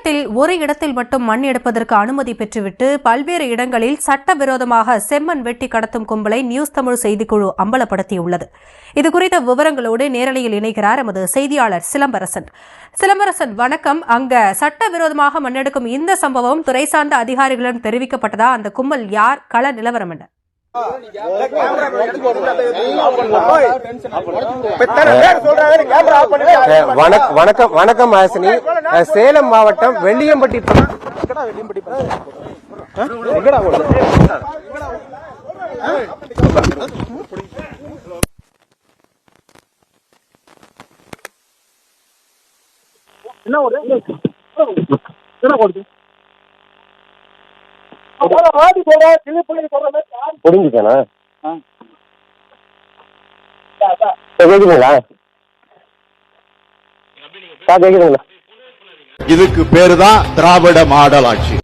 சேலத்தில் ஒரு இடத்தில் மட்டும் மண் எடுப்பதற்கு அனுமதி பெற்றுவிட்டு பல்வேறு இடங்களில் சட்டவிரோதமாக செம்மண் வெட்டி கடத்தும் கும்பலை நியூஸ் தமிழ் செய்திக்குழு அம்பலப்படுத்தியுள்ளது. இதுகுறித்த விவரங்களோடு நேரலையில் இணைகிறார் எமது செய்தியாளர் சிலம்பரசன். சிலம்பரசன் வணக்கம். அங்க சட்டவிரோதமாக மண்ணெடுக்கும் இந்த சம்பவம் துறை சார்ந்த அதிகாரிகளிடம் தெரிவிக்கப்பட்டதா? அந்த கும்பல் யார்? கள நிலவரம் என்ன? வணக்கம் வணக்கம் ஹாசினி சேலம் மாவட்டம் வெள்ளியம்பட்டி என்ன ஒரு வாடி போட சின்ன பிள்ளைங்க சொல்ற மாதிரி புரிஞ்சுக்கண்ணா. கேக்குதுங்களா? இதுக்கு பேரு தான் திராவிட மாடல் ஆட்சி.